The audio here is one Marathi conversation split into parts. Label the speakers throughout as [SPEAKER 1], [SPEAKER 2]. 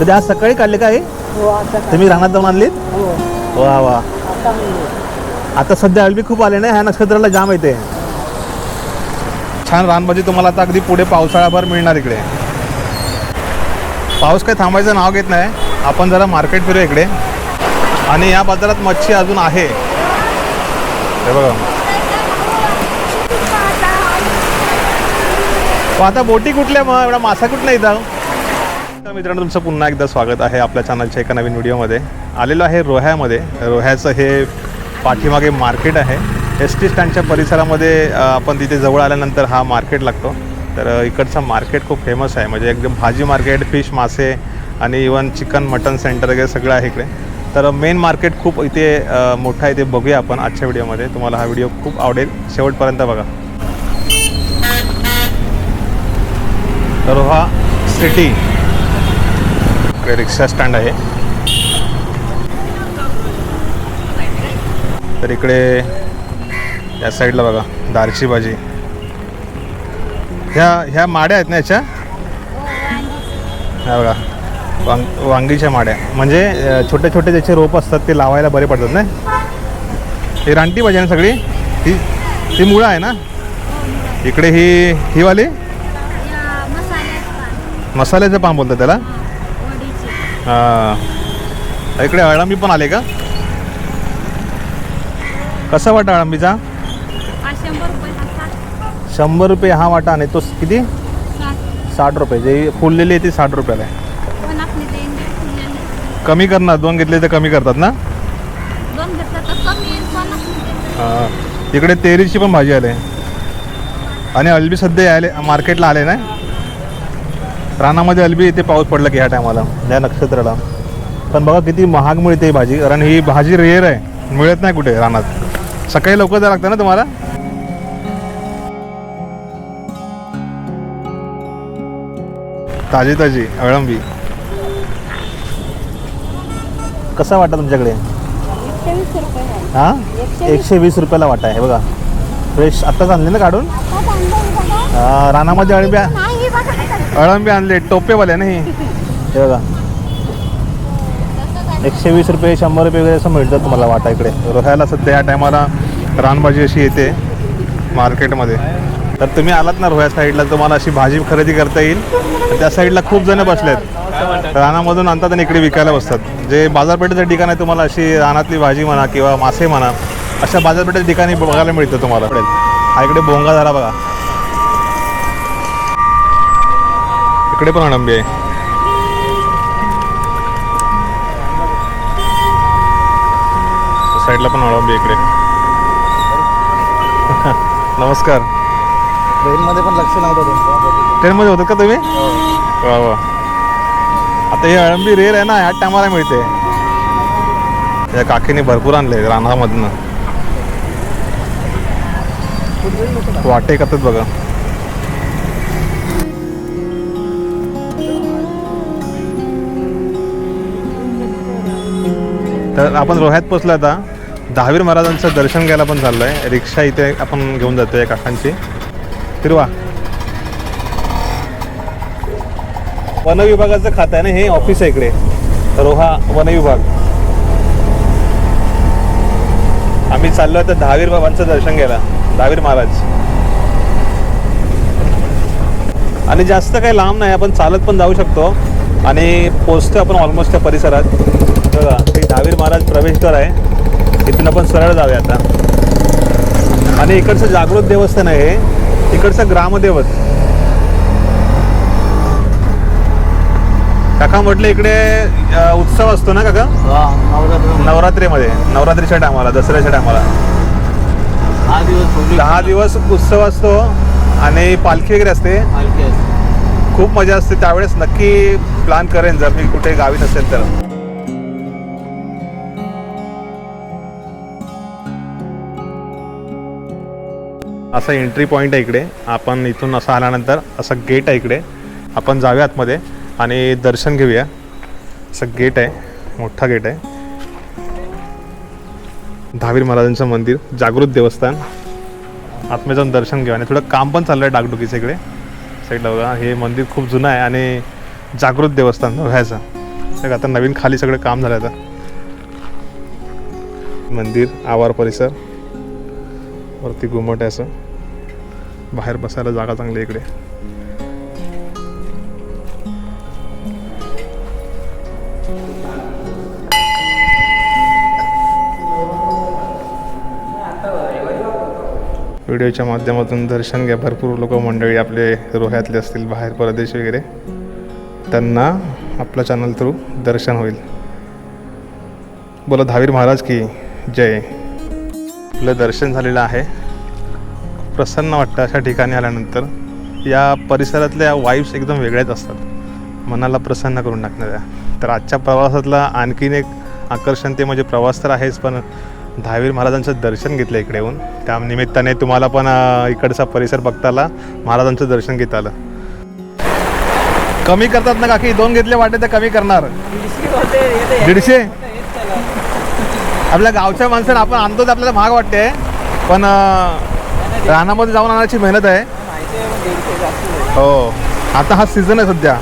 [SPEAKER 1] कधी आज सकाळी काढले का हे?
[SPEAKER 2] हो?
[SPEAKER 1] तुम्ही रानात जाऊन आणलीत?
[SPEAKER 2] हो.
[SPEAKER 1] वा वा.
[SPEAKER 2] आता
[SPEAKER 1] सध्या अळबी खूप आले ना ह्या नक्षत्राला जाम येते. छान रानभाजी तुम्हाला आता अगदी पुढे पावसाळ्याभर मिळणार इकडे. पाऊस काही थांबायचं नाव घेत नाही आपण जरा मार्केट फिरूया इकडे. आणि या बाजारात मच्छी अजून आहे. हे बघा. आता बोटी कुठल्या मग? एवढा मासा कुठला इथं? तर मित्रांनो तुमचं पुन्हा एकदा स्वागत आहे आपल्या चॅनलच्या एका नवीन व्हिडिओमध्ये. आलेलो आहे रोह्यामध्ये. रोह्याचं हे पाठीमागे मार्केट आहे. एस टी स्टँडच्या परिसरामध्ये आपण तिथे जवळ आल्यानंतर हा मार्केट लागतो. तर इकडचं मार्केट खूप फेमस आहे. म्हणजे एकदम भाजी मार्केट फिश मासे आणि इवन चिकन मटन सेंटर वगैरे सगळं आहे इकडे. तर मेन मार्केट खूप इथे मोठं आहे ते बघूया आपण आजच्या व्हिडिओमध्ये. तुम्हाला हा व्हिडिओ खूप आवडेल. शेवटपर्यंत बघा. रोहा सिटी इकडे रिक्षा स्टँड आहे. तर इकडे या साईडला बघा दारची भाजी. ह्या ह्या माड्या आहेत ना याच्या? ह्या बघा वांग वांगीच्या माड्या. म्हणजे छोटे छोटे ज्याचे रोप असतात ते लावायला बरे पडतात ना? ही रानटी भाजी आहे ना सगळी? ही ती मुळं आहे ना? इकडे ही ही वाली? मसाल्याचं पान बोलतात त्याला? हां. इकडे अळंबी पण आले का? कसा वाटा अळंबीचा शंभर रुपये हा वाटा आणि तो किती? साठ. रुपये. जे फुललेली आहे ती साठ रुपयाला आहे. कमी करणार दोन घेतले तर कमी करतात ना? हां. इकडे तेरीची पण भाजी आली आणि अल्बी सध्या यायले मार्केटला आले ना रानामध्ये अल्बी इथे पाऊस पडला की ह्या टायमाला. या नक्षत्राला. पण बघा किती महाग मिळते ही भाजी. कारण ही भाजी रेअर आहे. मिळत नाही कुठे रानात. सकाळी लवकर जावं लागतं ना तुम्हाला? ताजी ताजी अळंबी. कसा वाटा तुमच्याकडे? हां? एकशे वीस रुपयाला वाटा आहे. हे बघा. फ्रेश आत्ताच आणले ना काढून? हा, रानामध्ये अळंबी अळंबी आणले टोपेवाले ना ही हे बघा. एकशे वीस रुपये शंभर रुपये वगैरे असं मिळतं तुम्हाला वाटा इकडे. रोह्याला सध्या या टायमाला रानभाजी अशी येते मार्केटमध्ये. तर तुम्ही आलात ना रोह्या साईडला तुम्हाला अशी भाजी खरेदी करता येईल. त्या साईडला खूप जण बसलेत. रानामधून आणतात आणि इकडे विकायला बसतात. जे बाजारपेठेचं ठिकाण आहे तुम्हाला अशी रानातली भाजी म्हणा किंवा मासे म्हणा अशा बाजारपेठेच्या ठिकाणी बघायला मिळतं तुम्हाला. हा इकडे बोंगा झाला बघा. इकडे पण अळंबी आहे. साईडला पण अळंबी इकडे. नमस्कार.
[SPEAKER 3] ट्रेनमध्ये पण लक्ष नव्हतं
[SPEAKER 1] ट्रेनमध्ये होतात का तुम्ही? वा वा. आता ही अळंबी रेर आहे ना ह्या टायमाला मिळते. या काकीने भरपूर आणले रानामधनं. वाटे करतात बघा. तर आपण रोह्यात पोचलो आता. दहावीर महाराजांचं दर्शन घ्यायला पण चाललंय. रिक्षा इथे आपण घेऊन जातो आहे काकांची. फिरवा. वन विभागाचं खातं आहे ना हे ऑफिस आहे इकडे. रोहा वन विभाग. आम्ही चाललो तर दहावीर बाबांचं दर्शन घ्यायला. दहावीर महाराज. आणि जास्त काही लांब नाही आपण चालत पण जाऊ शकतो. आणि पोचतो आपण ऑलमोस्ट त्या परिसरात. बघा. दहावीर महाराज प्रवेशद्वार आहे. इथून आपण सरळ जाऊया आता. आणि इकडचं जागृत देवस्थान आहे हे. इकडचं ग्रामदेवत. काका म्हटलं इकडे उत्सव असतो ना काका?
[SPEAKER 3] नवरात्र
[SPEAKER 1] नवरात्रीमध्ये. नवरात्रीच्या टायमाला दसऱ्याच्या टायमाला.
[SPEAKER 3] हा
[SPEAKER 1] दहा दिवस उत्सव असतो आणि पालखी वगैरे असते. खूप मजा असते. त्यावेळेस नक्की प्लॅन करेन जर मी कुठे गावी नसेल तर. असा एंट्री पॉईंट आहे इकडे. आपण इथून असं आल्यानंतर असं गेट आहे इकडे. आपण जाऊया आतमध्ये आणि दर्शन घेऊया. असं गेट आहे. मोठा गेट आहे. दहावीर महाराजांचं मंदिर जागृत देवस्थान. आतमध्ये जाऊन दर्शन घेऊ आणि थोडं काम पण चाललं आहे डागडुकीचं इकडे. साईडला बघा हे मंदिर खूप जुनं आहे आणि जागृत देवस्थान व्हायचं बघ आता नवीन खाली सगळं काम झालं आता. मंदिर आवार परिसर. वरती घुमट आहे असं. बाहेर बसायला जागा चांगली इकडे. व्हिडिओच्या माध्यमातून दर्शन घ्या. भरपूर लोक मंडळी आपले रोह्यातले असतील बाहेर परदेश वगैरे. त्यांना आपला चॅनल थ्रू दर्शन होईल. बोला धावीर महाराज की जय. आपलं दर्शन झालेलं आहे. प्रसन्न वाटतं अशा ठिकाणी आल्यानंतर. या परिसरातल्या वाईब्स एकदम वेगळ्याच असतात. मनाला प्रसन्न करून टाकणाऱ्या. तर आजच्या प्रवासातला आणखीन एक आकर्षण ते म्हणजे प्रवास तर आहेच पण दहावीर महाराजांचं दर्शन घेतलं इकडे येऊन. त्या निमित्ताने तुम्हाला पण इकडचा परिसर बघता आला महाराजांचं दर्शन घेता आलं. कमी करतात ना काकी? दोन घेतले वाटे तर कमी करणार. दीडशे आपल्या गावच्या माणसानं आपण आणतो ते आपल्याला महाग वाटते. पण रानामध्ये जाऊन आणायची मेहनत आहे. हो. आता हा सीझन आहे सध्या.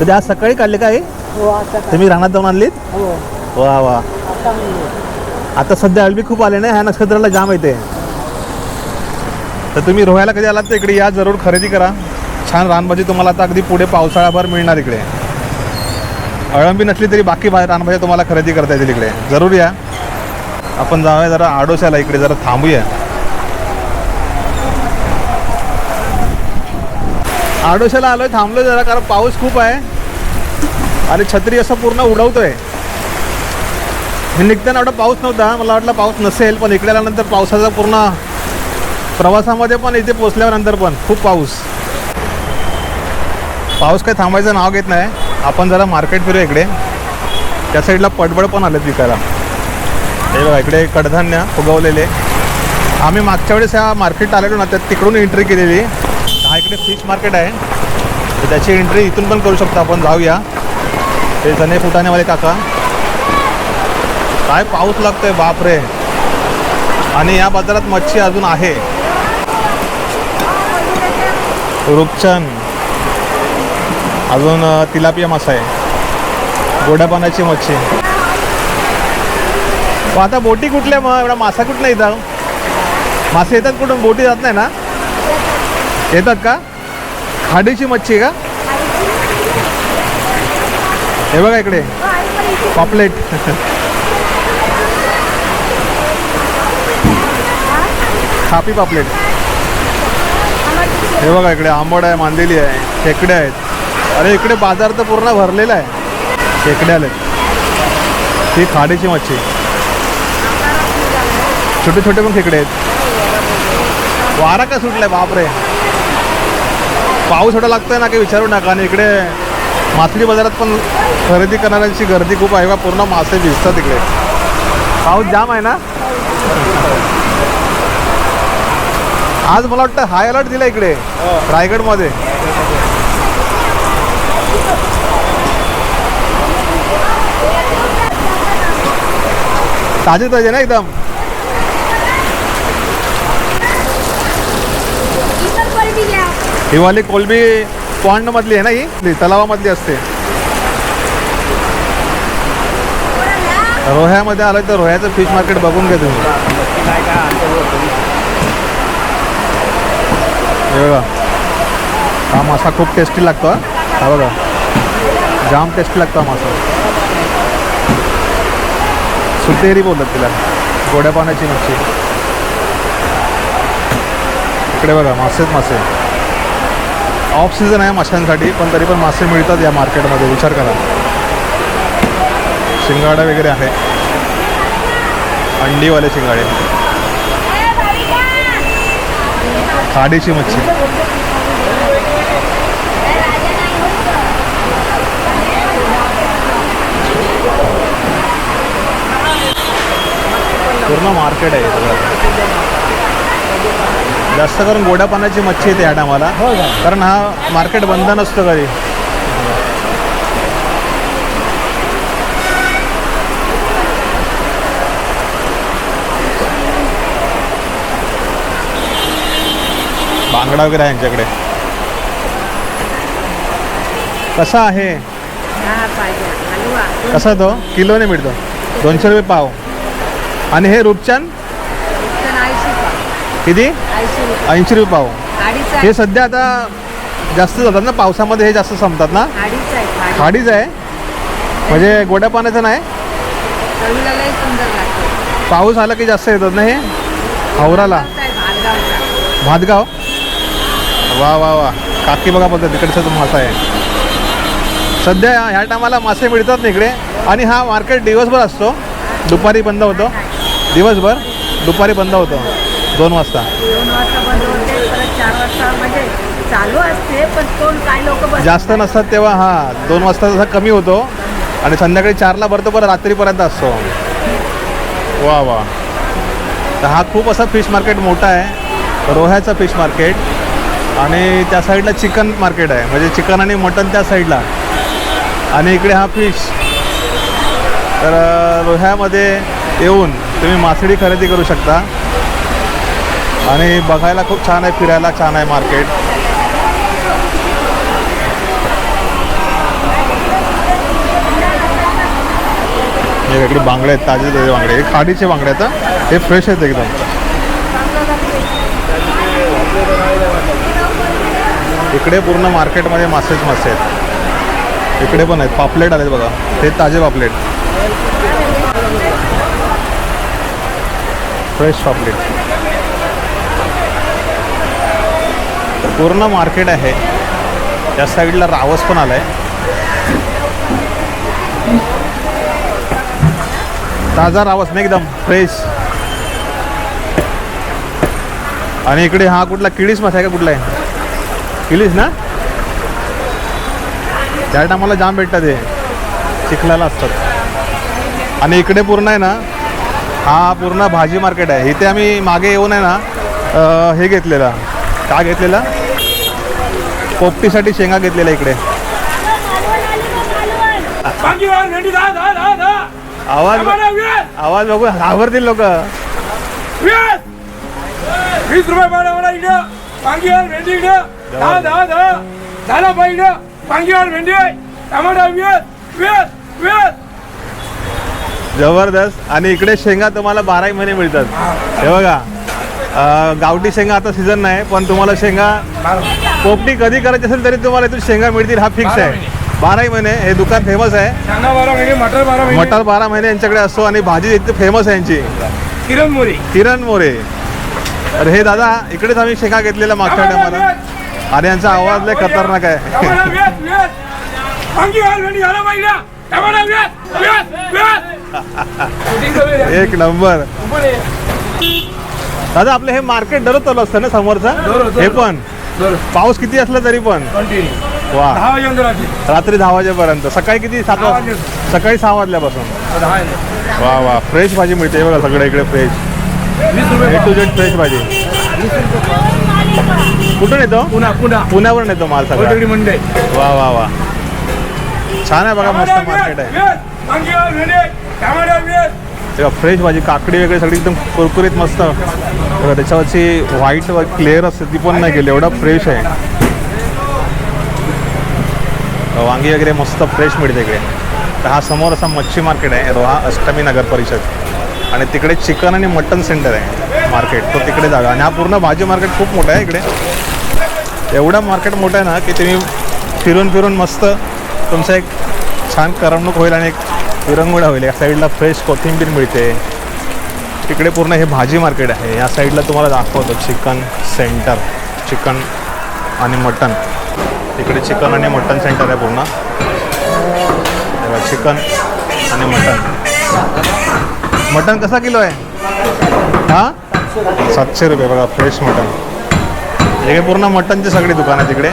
[SPEAKER 1] तर आज सकाळी काढले काय
[SPEAKER 2] हो?
[SPEAKER 1] तुम्ही रानात जाऊन आणलीत?
[SPEAKER 2] हो.
[SPEAKER 1] वा वा.
[SPEAKER 2] आता
[SPEAKER 1] सध्या अळबी खूप आले ना ह्या नक्षत्राला जाम येते. तर तुम्ही रोह्याला कधी आलात तर इकडे? या जरूर खरेदी करा. छान रानभाजी तुम्हाला आता अगदी पुढे पावसाळ्याभर मिळणार इकडे. अळंबी नसली तरी बाकी बाहेर रानभाज्या तुम्हाला खरेदी करता येतील इकडे. जरूर या. आपण जाऊया जरा आडोशाला इकडे जरा थांबूया. आडोशाला आलोय थांबलोय जरा कारण पाऊस खूप आहे. आणि छत्री असं पूर्ण उडवतोय. मी निघताना एवढा पाऊस नव्हता मला वाटलं पाऊस नसेल पण इकडे आल्यानंतर पावसाचा पूर्ण प्रवासामध्ये पण इथे पोचल्यानंतर पण खूप पाऊस. पाऊस काही थांबायचं नाव घेत नाही. आपण जरा मार्केट फिरूया इकडे. त्या साईडला पडबड पण आलेत विकायला. हे बघा इकडे कडधान्य उगवलेले आम्ही मागच्या वेळेस ह्या मार्केट आलेलो ना त्यात तिकडून एंट्री केलेली. हा इकडे फिश मार्केट आहे. तर त्याची एंट्री इथून पण करू शकतो आपण जाऊया. ते जने फुटाणेवाले काका. काय पाऊस लागतोय बापरे. आणि या बाजारात मच्छी अजून आहे. रुपचन अजून तिलापिया मासा आहे. गोड्या पाण्याची मच्छी. हो, आता बोटी कुठल्या? मग एवढा मासा कुठला येतात मासे येतात कुठून? बोटी जात नाही ना? येतात का? खाडीची मच्छी आहे का? हे बघा इकडे. पॉपलेट. खापी पापलेट. हे बघा इकडे आंबड आहे मांदेली आहे खेकडे आहेत. अरे इकडे बाजार तर पूर्ण भरलेला आहे. खेकडे आले खाडीची मच्छी. छोटे छोटे पण खेकडे आहेत. वारा का सुटलाय? बापरे. पाऊस एवढा लागतोय ना काही विचारू नका. आणि इकडे मासळी बाजारात पण खरेदी करणाऱ्यांची गर्दी खूप आहे. बा पूर्ण मासे भिजतात इकडे. पाऊस जाम आहे ना? आज मला वाटतं हाय अलर्ट दिला इकडे. रायगडमध्ये. ताजे ताजे ना एकदम? ही वाली कोलबी पॉन्ड मधली आहे ना ही? तलावामधली असते. रोह्यामध्ये आलं तर रोह्याचं फिश मार्केट बघून घ्या तुम्ही. हे बघा. हा मासा खूप टेस्टी लागतो हा. हा बघा. जाम टेस्टी लागतो हा मासा. सुतेरी बोलतात तिला. गोड्या पाण्याची मच्छी. इकडे बघा मासेच मासे. ऑफ सीझन आहे माशांसाठी पण तरी पण मासे मिळतात या मार्केटमध्ये विचार करा. शिंगाडा वगैरे आहे. अंडीवाले शिंगाडे. खाडीची मच्छी. पूर्ण मार्केट आहे. सगळं जास्त करून गोड्या पाण्याची मच्छी येते या टायमाला
[SPEAKER 2] हो का?
[SPEAKER 1] कारण हा मार्केट बंद नसतो कधी. बांगडा वगैरे आहे यांच्याकडे. कसा आहे? कसा तो? किलोने मिळतो. दोनशे रुपये पाव. आणि हे
[SPEAKER 2] पाव
[SPEAKER 1] किती?
[SPEAKER 2] ऐंशी रुपये.
[SPEAKER 1] पाव. हे सध्या आता जास्त जातात ना पावसामध्ये हे जास्त संपतात ना?
[SPEAKER 2] अडीच आहे खाडी
[SPEAKER 1] खाडीच आहे? म्हणजे गोड्या पाण्याचं नाही? पाऊस आला की जास्त येतात ना हे? हावराला. भातगाव? वा वा वा. काकी बघा बोलतात तिकडचा तो मासा आहे. सध्या ह्या टायमाला मासे मिळतात ना इकडे. आणि हा मार्केट दिवसभर असतो. दुपारी बंद होतो. दिवसभर दुपारी बंद होतो. दोन वाजता.
[SPEAKER 2] दोन वाजता बंद होते परत चार वाजता म्हणजे चालू असते पण कोण काय लोक
[SPEAKER 1] जास्त नसतात तेव्हा हा दोन वाजता जसा कमी होतो. आणि संध्याकाळी चारला भरतो परत रात्रीपर्यंत असतो. वा वा. तर हा खूप असा फिश मार्केट मोठा आहे. रोह्याचा फिश मार्केट. आणि त्या साईडला चिकन मार्केट आहे. म्हणजे चिकन आणि मटन त्या साईडला. आणि इकडे हा फिश. तर रोह्यामध्ये येऊन तुम्ही मासळी खरेदी करू शकता. आणि बघायला खूप छान आहे फिरायला छान आहे मार्केट. हे इकडे बांगडे आहेत ताजे ताजे बांगडे. हे खाडीचे बांगडे आहेत हे. फ्रेश आहेत एकदम. इकडे पूर्ण मार्केटमध्ये मासेच मासे आहेत. इकडे पण आहेत पापलेट आलेत बघा. हे ताजे पापलेट. फ्रेश पापलेट. पूर्ण मार्केट आहे. त्या साईडला रावस पण आलाय. ताजा रावस नाही एकदम फ्रेश आणि इकडे हा कुठला किडीस मासा आहे का कुठला आहे? किलीस ना? त्या टायमाला जाम भेटतात ते चिखलाला असतात. आणि इकडे पूर्ण आहे ना हा पूर्ण भाजी मार्केट आहे. इथे आम्ही मागे येऊन आहे ना हे घेतलेलं. का घेतलेलं? पोपटीसाठी शेंगा घेतलेल्या इकडे. आवाज आवाज बघू घाबरतील लोक.
[SPEAKER 4] वीस! रुपये मला इकडं. भेंडी इकडं. दहा दहा दहा. झाला पाहिजे इकडं. भाग्यवान भेंडी. टमाटा वीस वीस.
[SPEAKER 1] जबरदस्त. आणि इकडे शेंगा तुम्हाला बाराही महिने मिळतात. हे बघा. गावठी शेंगा आता सीझन नाही पण तुम्हाला शेंगा पोपटी कधी करायची असेल तरी तुम्हाला इथून शेंगा मिळतील हा फिक्स आहे. बाराही महिने हे दुकान फेमस आहे.
[SPEAKER 4] मटर बारा महिने.
[SPEAKER 1] मटार बारा महिने यांच्याकडे असतो आणि भाजी इथे फेमस आहे यांची.
[SPEAKER 4] किरण मोरी.
[SPEAKER 1] किरण मोरे. तर हे दादा इकडेच आम्ही शेंगा घेतलेल्या मागच्या टायमाला आणि यांचा आवाज लय खतरनाक आहे. एक नंबर. दादा आपलं हे मार्केट दररोज चालू असतं ना समोरचं? हे. पण? पाऊस किती असला तरी पण?
[SPEAKER 4] कंटिन्यू
[SPEAKER 1] वा. रात्री दहा वाजेपर्यंत. सकाळी किती? सात वाजता. सकाळी सहा वाजल्यापासून. वा वा. फ्रेश भाजी मिळते. बघा सगळं इकडे fresh A to Z fresh भाजी. कुठून येतो?
[SPEAKER 4] पुन्हा पुन्हा
[SPEAKER 1] पुण्यावरून येतो माल सगळा.
[SPEAKER 4] कोथगडी मंडी आहे.
[SPEAKER 1] वा वा वा. छान आहे बघा मस्त मार्केट आहे. तेव्हा फ्रेश भाजी काकडी वगैरे सगळी एकदम कुरकुरीत मस्त. त्याच्यावरची व्हाईट क्लिअर असते ती पण नाही गेली एवढं फ्रेश आहे. वांगी वगैरे मस्त फ्रेश मिळते इकडे. तर हा समोर असा मच्छी मार्केट आहे रोहा अष्टमी नगर परिषद. आणि तिकडे चिकन आणि मटन सेंटर आहे मार्केट तो तिकडे जागा. आणि हा पूर्ण भाजी मार्केट खूप मोठा आहे इकडे. एवढा मार्केट मोठा आहे ना की तुम्ही फिरून फिरून मस्त तुमचा एक छान करमणूक होईल आणि एक विरंगुळा होईल. या साईडला फ्रेश कोथिंबीर मिळते. तिकडे पूर्ण हे भाजी मार्केट आहे. या साईडला तुम्हाला दाखवतो चिकन सेंटर चिकन आणि मटन इकडे चिकन आणि मटन सेंटर आहे पूर्ण. चिकन आणि मटन मटन कसा किलो आहे? हां? सातशे रुपये. बघा फ्रेश मटन इकडे पूर्ण मटनचे सगळी दुकान आहे तिकडे.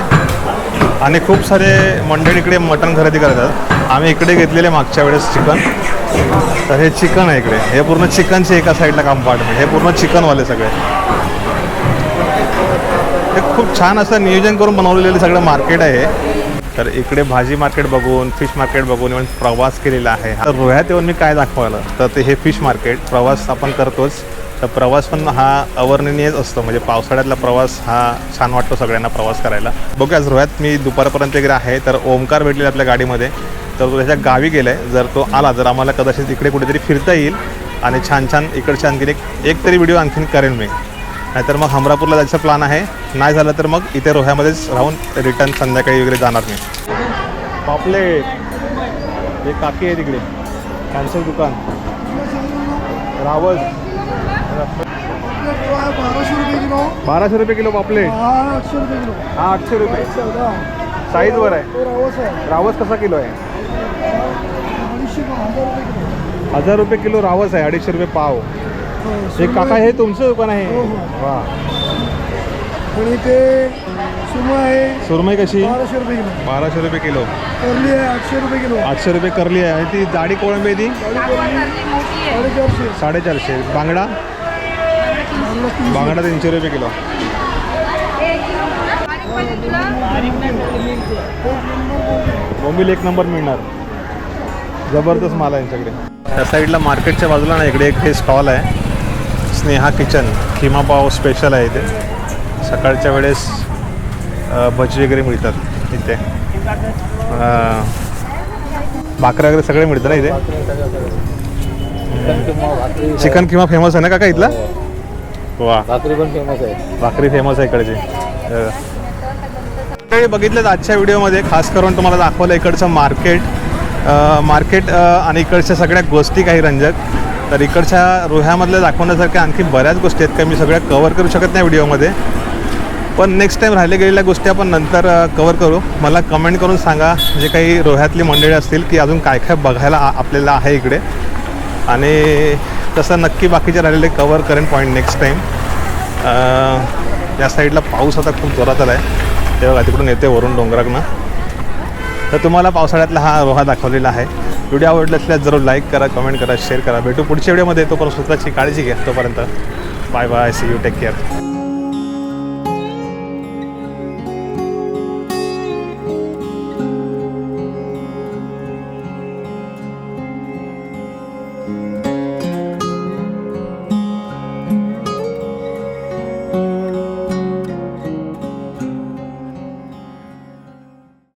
[SPEAKER 1] आणि खूप सारे मंडळी इकडे मटन खरेदी करतात. आम्ही इकडे घेतलेले मागच्या वेळेस चिकन. तर हे चिकन आहे इकडे. हे पूर्ण चिकनचे एका साईडला कंपार्टमेंट म्हणजे हे पूर्ण चिकनवाले सगळे. हे खूप छान असं नियोजन करून बनवलेलं सगळं मार्केट आहे तर इकडे भाजी मार्केट बघून फिश मार्केट बघून इव्हन प्रवास केलेला आहे तर रोह्यात येऊन मी काय दाखवायला? तर ते हे फिश मार्केट प्रवास आपण करतोच. तर प्रवास पण हा अवर्णनीयच असतो. म्हणजे पावसाळ्यातला प्रवास हा छान वाटतो सगळ्यांना प्रवास करायला. बघूया आज रोह्यात मी दुपारपर्यंत वगैरे आहे. तर ओमकार भेटलेला आपल्या गाडीमध्ये. तर तो त्याच्या गावी गेला आहे जर तो आला तर आम्हाला कदाचित इकडे कुठेतरी फिरता येईल आणि छान छान इकडचे आणखीन एक एक तरी व्हिडिओ आणखीन करेन मी. नाहीतर मग हमरापूरला जायचं प्लान आहे. नाही झालं तर मग इथे रोह्यामध्येच राहून रिटर्न संध्याकाळी वगैरे जाणार मी. पापलेट. हे काकी आहे तिकडे. कॅन्सर दुकान. रावस
[SPEAKER 3] बाराशे रुपये किलो
[SPEAKER 1] बाराशे रुपये किलो. पापलेट
[SPEAKER 3] हा आठशे रुपये. किलो
[SPEAKER 1] हा आठशे रुपये
[SPEAKER 3] चौदा
[SPEAKER 1] साईजवर आहे.
[SPEAKER 3] रावस
[SPEAKER 1] कसा किलो आहे
[SPEAKER 3] अडीचशे हजार रुपये किलो
[SPEAKER 1] हजार रुपये किलो रावस आहे अडीचशे रुपये पाव.
[SPEAKER 3] हो,
[SPEAKER 1] हे काका हे तुमचं दुकान आहे?
[SPEAKER 3] हो, हो.
[SPEAKER 1] वा.
[SPEAKER 3] आणि ते सुमा आहे.
[SPEAKER 1] सुरमई कशी?
[SPEAKER 3] बाराशे रुपये किलो.
[SPEAKER 1] बाराशे रुपये किलो.
[SPEAKER 3] करली आहे आठशे रुपये किलो.
[SPEAKER 1] आठशे रुपये करली आहे. आणि ती जाडी कोळंबी आहे ती?
[SPEAKER 3] साडेचारशे.
[SPEAKER 1] साडेचारशे. बांगडा?
[SPEAKER 3] तीनशे.
[SPEAKER 1] बांगडा तीनशे रुपये किलो. बोंबील एक नंबर मिळणार. जबरदस्त माल आहे यांच्याकडे. त्या साईडला मार्केटच्या बाजूला ना इकडे एक हे स्टॉल आहे. स्नेहा किचन खिमापाव स्पेशल आहे इथे. सकाळच्या वेळेस भजी वगैरे मिळतात इथे. भाकऱ्या वगैरे सगळे मिळतं ना इथे? चिकन किमा फेमस आहे ना काका इथला? वा.
[SPEAKER 3] भाकरी पण फेमस आहे
[SPEAKER 1] भाकरी फेमस आहे इकडची बघितलं आजच्या व्हिडिओमध्ये खास करून तुम्हाला दाखवलं इकडचं मार्केट मार्केट आणि इकडच्या सगळ्या गोष्टी काही रंजक. तर इकडच्या रोह्यामधल्या दाखवण्यासारख्या आणखी बऱ्याच गोष्टी आहेत का मी सगळ्या कवर करू शकत नाही व्हिडिओमध्ये. पण नेक्स्ट टाईम राहिले गेलेल्या गोष्टी आपण नंतर कवर करू. मला कमेंट करून सांगा जे काही रोह्यातली मंडळी असतील की अजून काय काय बघायला आपल्याला आहे इकडे. आणि तसं नक्की बाकीचे राहिलेले कवर करेन पॉईंट नेक्स्ट टाईम या साईडला पाऊस आता खूप जोरात आला आहे तेव्हा तिकडून येते वरून डोंगराकडनं. तर तुम्हाला पावसाळ्यातला हा रोहा दाखवलेला आहे. व्हिडिओ आवडला असल्यास जरूर लाईक करा कमेंट करा शेअर करा. भेटू पुढच्या व्हिडिओमध्ये तोपर्यंत स्वतःची काळजी घ्या. तोपर्यंत bye bye see you take care